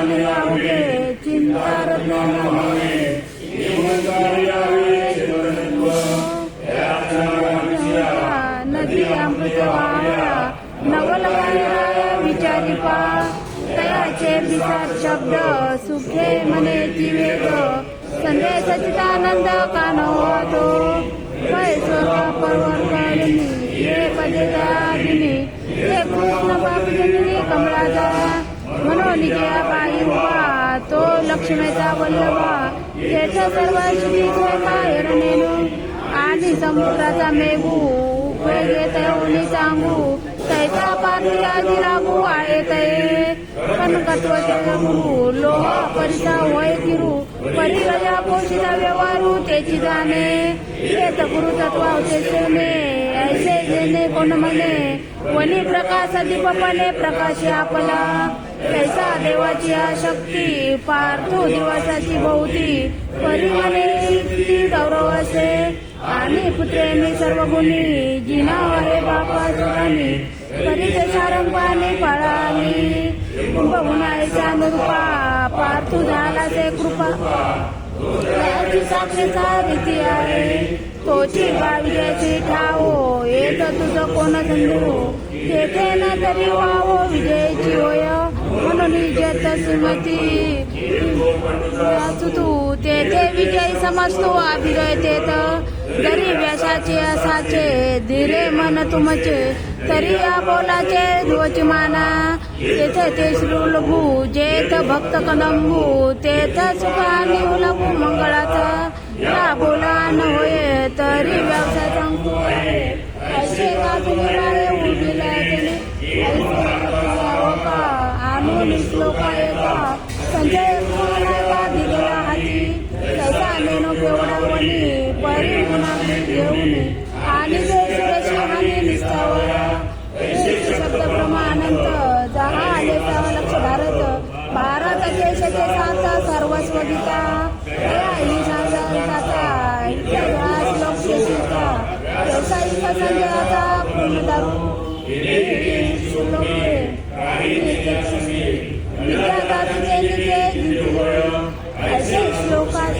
पाषाण चिंता रत्न नदी अमृत वाहया नवल विचारी पा तयाचे विचार शब्द सुखे मने वेद संदेश सचिदानंद कानो होतो पै स्वर्ग हे पदे दादिनी हे कृष्ण बापजनी कमळाचा म्हणून बाई उभा तो लक्ष्मीचा वल्लभा. तेथ सर्व श्री माहेर नेनू आणि समुद्राचा मेघू उपयोगे तयोनी सांगू तैसा पात्री आधी लागू आहे तये कनकत्व जगू. लोहा परिसा वय किरू परिरजा पोषिता व्यवहारू त्याची जाणे. शेत गुरु तत्वावते सेने ऐसे जेने कोण म्हणे? वनी प्रकाश दीपपणे प्रकाश आपला. कैसा देवाची शक्ती पार्थो दिवसाची भोवती. परी ती गौरव असे आणि पुत्रेनी सर्व गुणी जिना आहे बापा सुरानी परी ते सारंगाने पळाली. कुंभगुणाच्या नृपा पार्थू झाला ते कृपा. त्याची साक्षीचा रीती आहे. तोची विजयाची ठावो. येत तुझं कोण संदेहो तेथे ना तरी वावो विजयाची होय. म्हणून विजयत सुमती तू तेथे विजय समजतो अभिजय तेथ जरी व्यासाचे असाचे धीरे मन तुमचे तरी या बोलाचे ध्वची माना तेथे ते श्रुलभू जेथ भक्त कदंबू तेथ सुखानी उलभू मंगळात या बोला न होय तरी व्यवसाय सांगतो असे का तुम्ही राहे उरलेला त्याने ऐसे का? आणून श्लोका एका संजय का दिलेला हाती. तसा नेनो केवढा वनी परी गुणाने घेऊन आणि जे सुरेश आणि निष्ठावर शब्द प्रमानंत जहा आले लक्ष भारत भारत देशाचे सात सर्वस्व गीता. या ही साधारणता इतिहास लोकशेषीचा व्यावसायिक संजयाचा पूर्णदारू विद्यार्थी निजे असे श्लोकाचे आत्मजयाचे सगळे गीते ओढवले थांबे मज श्लोक प्रतिशांती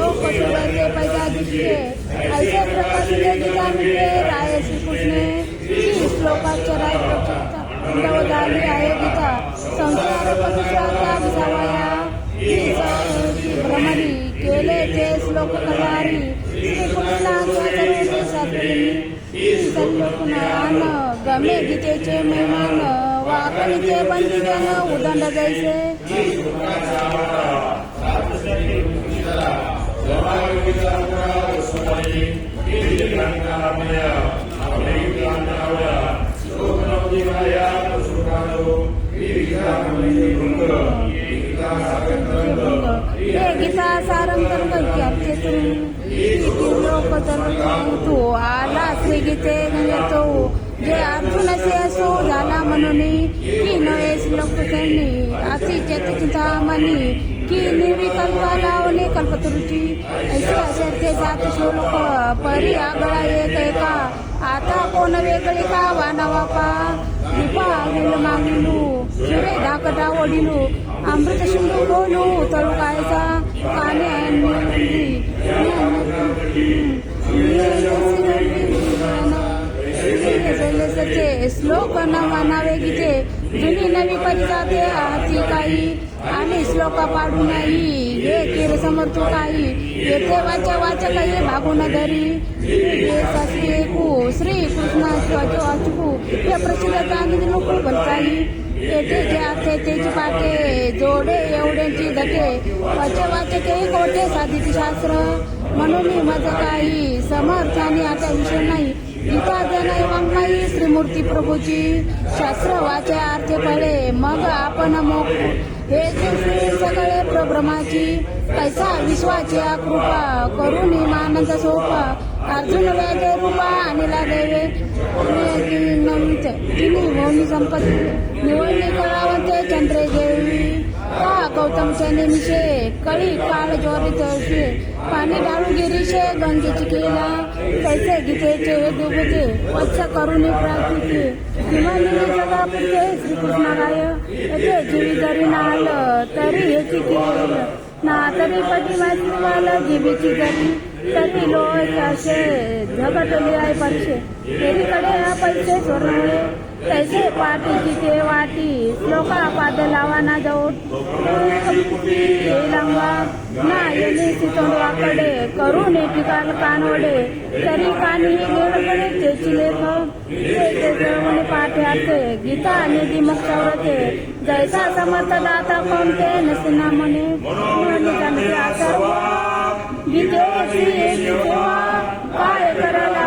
श्लोक सुरते पैदा दिसते ऐसे राय श्रीकृष्णे राय आहे गीता संसार भ्रमणी केले ते श्लोक करणारी श्रीकृष्णाच्या गमे गीतेचे मेहमान वाकणीचे बंदिजन उदंड जायचे तू आला श्री गीते तो जे अर्जुनाचे असो झाला म्हणून की नये श्लोक त्यांनी अति चेतचिता मनी की निर्विकल्पा लावणे कल्पतरुची ऐसे असे ते जात श्लोक परी आगळा येत एका आता कोण वेगळे का वाना वापा दीपा गेलो मागिलू शिरे धाकटा ओढिलू अमृत शिंदू बोलू तळू कायचा काने सचे श्लोक नवा नावे गीते जुनी नवी परिजाते हाती काही. आणि श्लोक पाडू नाही हे केर समर्थू काही. येथे वाचा वाचा काही भागून धरी. सासरी एकू श्री कृष्ण शिवाचे वाचकू हे प्रसिद्ध चांदी नको भलकाई. येथे जे आते तेची पाटे जोडे एवढ्यांची धके. वाचे वाचे ते कोठे साधित शास्त्र? म्हणून माझं काही समर्थाने आता विषय नाही. गीता जनय वाङ्मयी श्रीमूर्ती प्रभूची शास्त्र वाचे अर्थे मग आपण मोक हे श्री सगळे प्रभ्रमाची कैसा विश्वाची कृपा. करून मानंद सोपा. अर्जुन वेदे रूपा अनिला देवे तिन्ही संपत्ती. निवडणी कळावते चंद्रे गे का गौतमचे निमिषे कळी काळ ज्वारीत असे पाणी डाळू गिरीशे गंगेची केला कैसे गीतेचे हे दुबते वत्स करून प्रार्थीचे किमान जगा पुरते श्रीकृष्ण गाय येथे जीवी जरी नाल तरी हेची केल ना तरी पटी वाचवाल जीबीची जरी तरी लोय असे झगटले आहे पैसे फेरीकडे हा पैसे चोरवले कैसे पाटीची तिथे वाटी श्लोका पाद लावाना जाऊ लांबा ना येणे सितोंडवाकडे करून एटिकाल कानवडे तरी कानी वेळकडे त्याची लेख। ते पाठे आते गीता निधी मग चौरते। जैसा समर्थ दाता कोणते नसिना म्हणे गीते जाणते सेवा काय करायला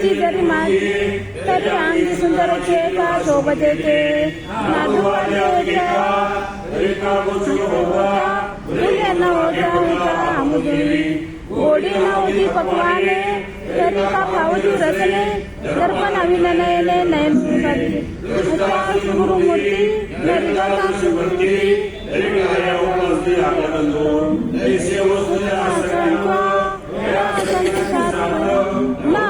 होती जरी माझी तरी अंगी सुंदरचे का सोबत येते गोडी नव्हती पकवाने तरी का पावती रचने दर्पण अभिनयने नयन निर्गता सुमूर्ती ना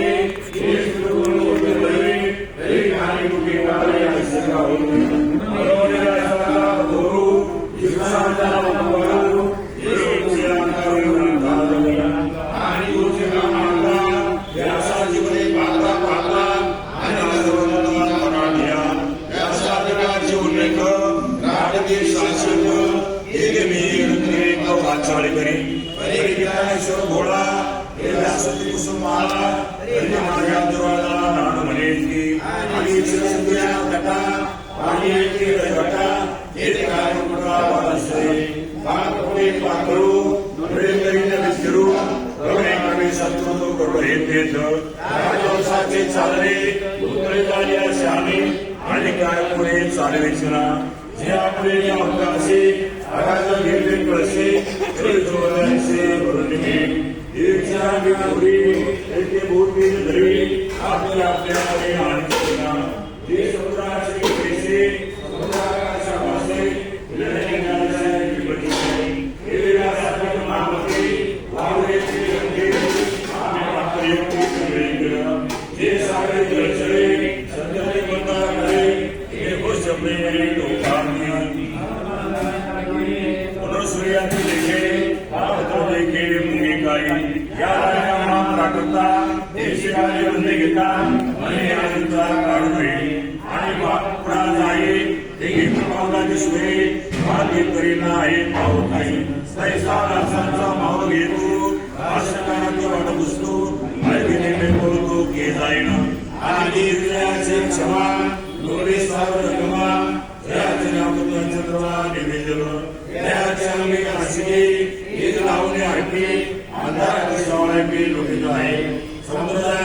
चालवेचना जे आपले या हक्काचे आघात घेतले कळसे ते जोडायचे वरुणिमे दीर्घा विपुरी एके भूमी धरी आपल्या आपल्याकडे आणखी जे समुद्राचे करता प्राकता बंदी घेता आणि మనకి లొంగినాయి సంప్రదాయ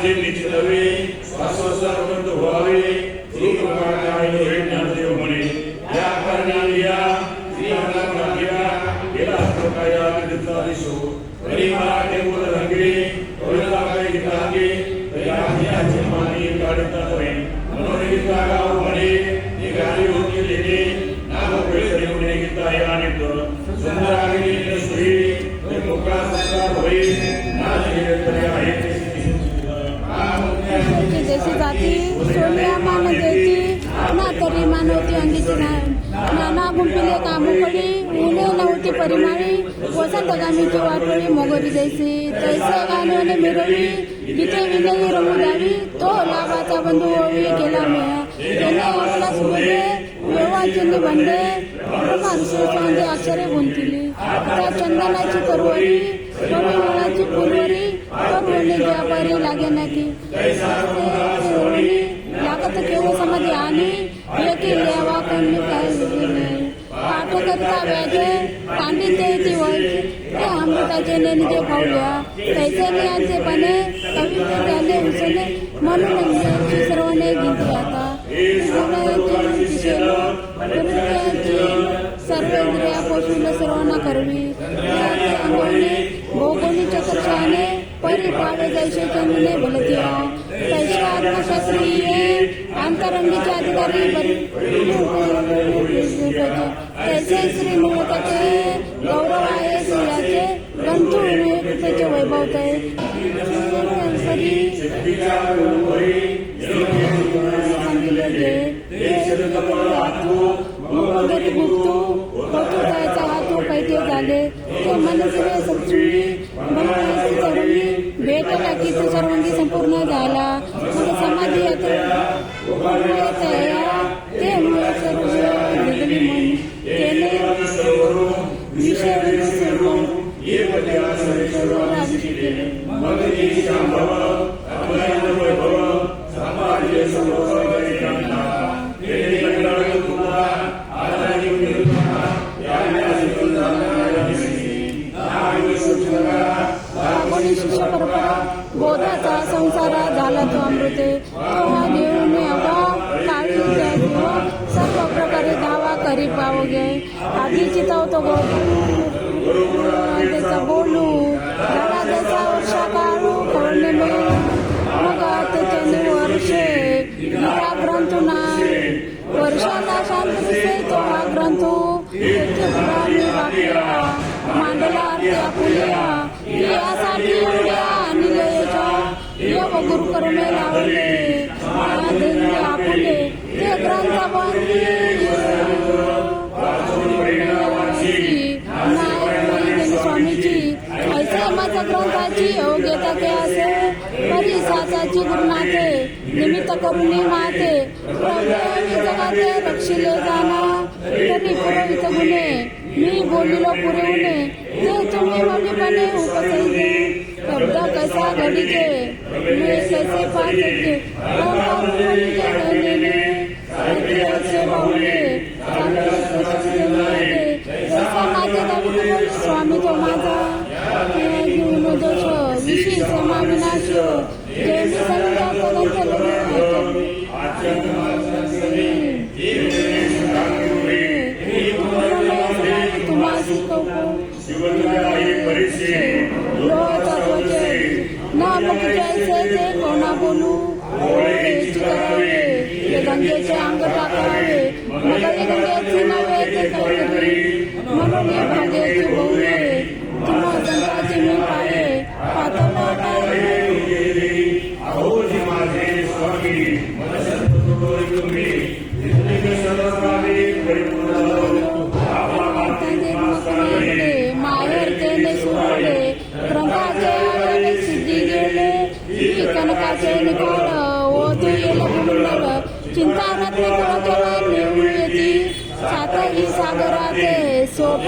म्हणून माझे निश्चितवे श्वासोश्वास बंद व्हावे श्री कृपा काय हे ज्ञानदेव म्हणे या कारणाने या श्रीहरा भाग्या गेला प्रकाया विदिता दिसो तरी मराठे बोल रंगे करुणा काय गीतागे तया ह्याचे मानी काढता होय म्हणून गीता गाव म्हणे ती गाडी होती लेणे नाम पेशे म्हणे गीता या नित सुंदर जाती सोनिया मान द्यायची ना तरी मानवती अंगीची ना- नाना गुंपिले कामुकडी उने नव्हती परिमाळी वसंत गामीची वाटोळी मोगरी जैसी तैसे गाणवणे मिरवी इथे विनयी रंगू द्यावी तो लाभाचा बंधू ओवी केला मी त्याने आपला सुबोधे व्यवहारची निबंधे ब्रह्मांशी चांदी अक्षरे गुंतली. त्या चंदनाची करवरी परिमळाची फुलवरी परवणी व्यापारी लागे नाही लागत केवळ समाधी आणि एकी लेवा कमी काय पाठ करिता व्याजे कांडी ते ती वळची ते अमृताचे नेणके पावल्या तैसे यांचे पणे कविते झाले उसने म्हणून यांची सर्वांनी गीती आता सर्व इंद्रिया पोषून सर्वांना करवी। अंगवणे भौगोलिक चक्रशाने परिपावे जैसे चंदने भलतिया तैसे आत्मशास्त्रीय अंतरंगीचे अधिकारी तैसे श्री मुळताचे गौरव आहे स्त्रियाचे गंतू कृपेचे वैभव ते वगैरे गुप्तू कौतुकाचा पैठे झाले ते मनसरे सचुली बनवायची चरणी भेटला की तो सर्वांगी संपूर्ण झाला. मग समाधी ते मुळे सर्व निघली मन त्याने विषय सर्व अभिषेक केले. कर्मे लावले आदिंद्र आपुले ते ग्रंथ बांधली ऐसे ग्रंथाची योग्यता के असे परी साचाची गुरुनाथे निमित्त करून माते. प्रभू जगाते रक्षिले जाना तरी पुरवित गुणे. मी बोलिलो पुरवणे. ते तुम्ही मनीपणे उपसैले शब्द कसा घडीचे? मी कसे पाहिजे स्वामी तो माझा. जीवन दोष विशी क्षमा विनाश जय तुम्हा शिकवतो शिवलिंगाई परिसे ना मग जैसे ते कोणा बोलू ओळखीच करावे ते गंगेचे अंग टाकावे मगरी गंगेचे नव्हे ते काहीतरी म्हणून हे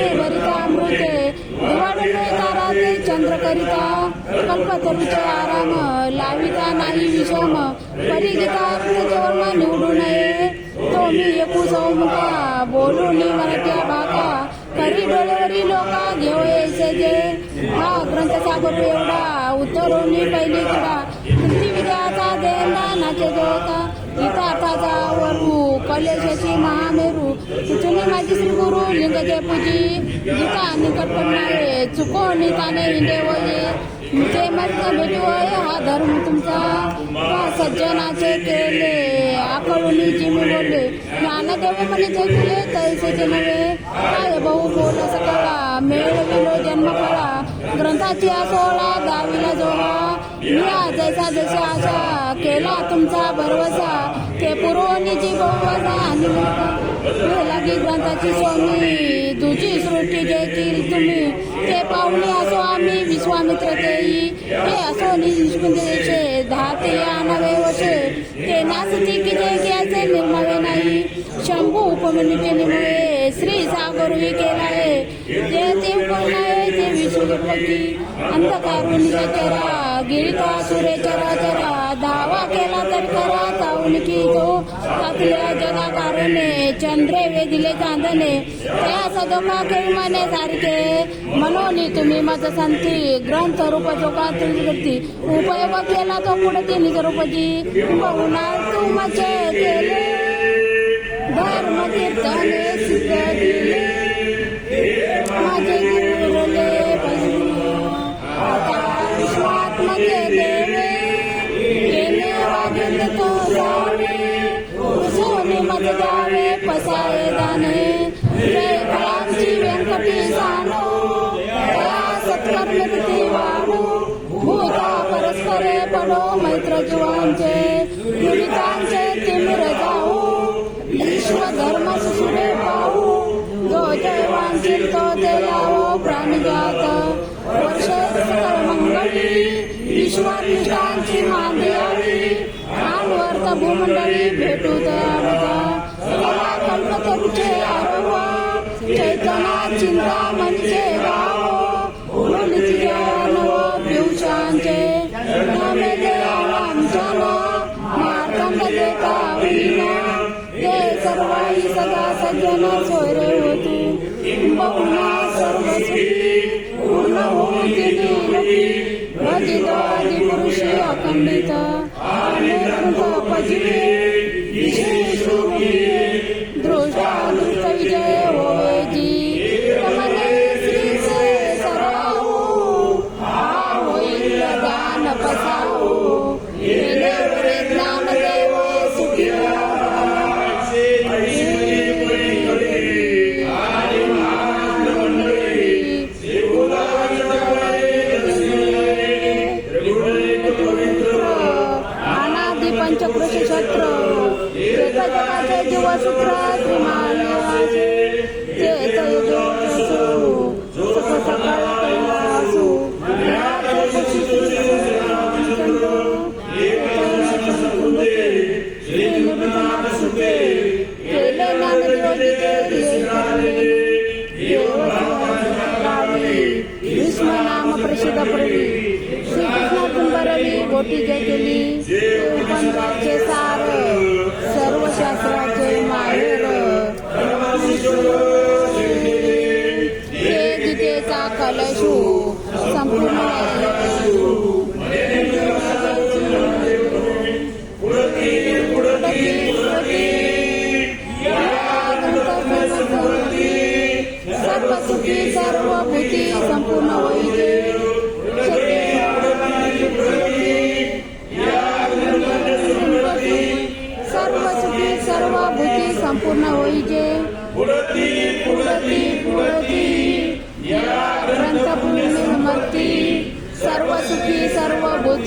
सागराते सोपे भरिता अमृते दिवाळी ताराते चंद्र करिता कल्पतरुचे आराम, लाविता नाही विषम। परिगीता जेवण निवडू नये। तो मी एकू सौमुखा बोलून मराठ्या भाका करी डोळेवरी लोका, घेऊ यायचे जे। हा ग्रंथ सागर एवढा उतरून पहिली किडा कृती विद्याचा देंदा नाचे इथं गीतार्थाचा वरू कलेशाची महामेरू सुचनी माझी श्री गुरु लिंगचे पूजी गीता निकट पडणारे चुको ताने हिंडे वये तुमचे मस्त भेटू हा धर्म तुमचा. सज्जनाचे केले आकळून जिमी बोलले. ज्ञानदेव म्हणे जे जगले तैसेचे नव्हे. काय बहु बोल सकळा मेळविलो जन्म फळा. ग्रंथाची असोळा गावीला जोहा मी जसा जसा आशा केला तुमचा भरवसा ते पुरवणीची बहुवजा आणि ग्रंथाची स्वामी तुझी सृष्टी देतील तुम्ही. ते पाहुणे असो आम्ही विश्वामित्र तेई ते असो निष्कुंदेचे धाते आणावे वशे ते नासती की घ्यायचे निर्मावे नाही. शंभू उपमनुचे निमवे श्री सागर केला आहे. ते ते उपर्ण आहे ते विष्णुपती अंधकारून चरा गिरिका सुरे चरा चरा केला तर करा ताऊन की तो आपल्या जगाकारणे चंद्रे वेदिले चांदणे. त्या सदोखा खेळमाने सारखे मनोनी तुम्ही मत संती ग्रंथ रूप चोका तुझी उपयोग केला तो पुढे तिने रूपती बहुना तू मचे केले. धर्म कीर्तने सिद्ध दिले माझे गुरुले आता विश्वात्मके देवे केले वागेल तो जावे सोने मत जावे पसाये दाने जय व्यंकटी सानो सत्कर्म किती वाढो भूता परस्परे पडो मैत्र जीवांचे पीडितांचे तिमिर जाऊ विश्व धर्म सुरे पाहू। जो जय वांचिल तो ते लावो प्राणिजात वर्ष मंगळी विश्वाधिष्ठांची मांदी आली भूमंडळी भेटू तयारुता कल्पतरुचे चैतना चिंता म्हणजे गाव। नव नामे देवा आमच्या मार्गंड देता विना सर्वाई सदा सज्जन सोयरे होती. सर्व पूर्ण होती निरोगी भजितादी पुरुषी अखंडित. अनेक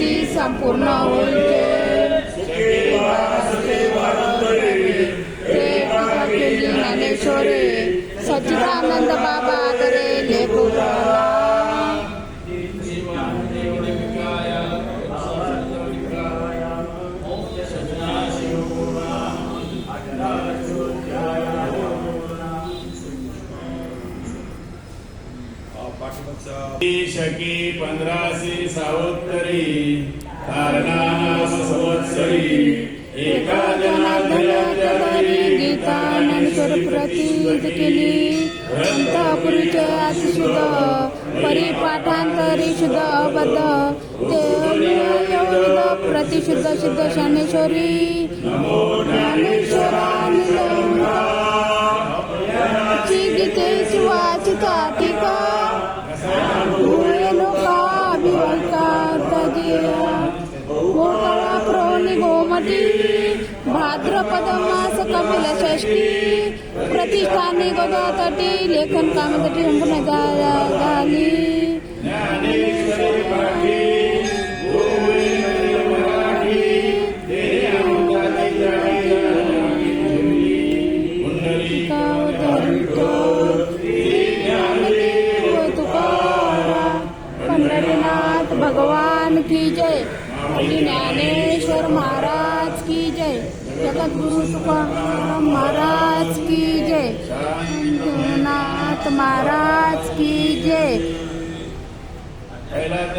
कीर्ती संपूर्ण होईल ज्ञानेश्वरे सच्चिदानंद बाबा तरे लेपुरा शकी पंधराशे सावत्तरी संवत्सरी एका जनार्दनाच्या केली परिपाठांतरी शुद्ध अबद्ध ते प्रतिशुद्ध सिद्ध शानेश्वरी प्रोनी गोमटी भाद्रपद मास कपिल षष्टी प्रतिष्ठानी गोदातटी लेखन कामतटी संपूर्ण झा- झाली पंढरीनाथ भगवान की जय। श्री ज्ञानेश्वर महाराज। की जय सद्गुरु तुकाराम महाराज की जय। गुरुनाथ महाराज की जय।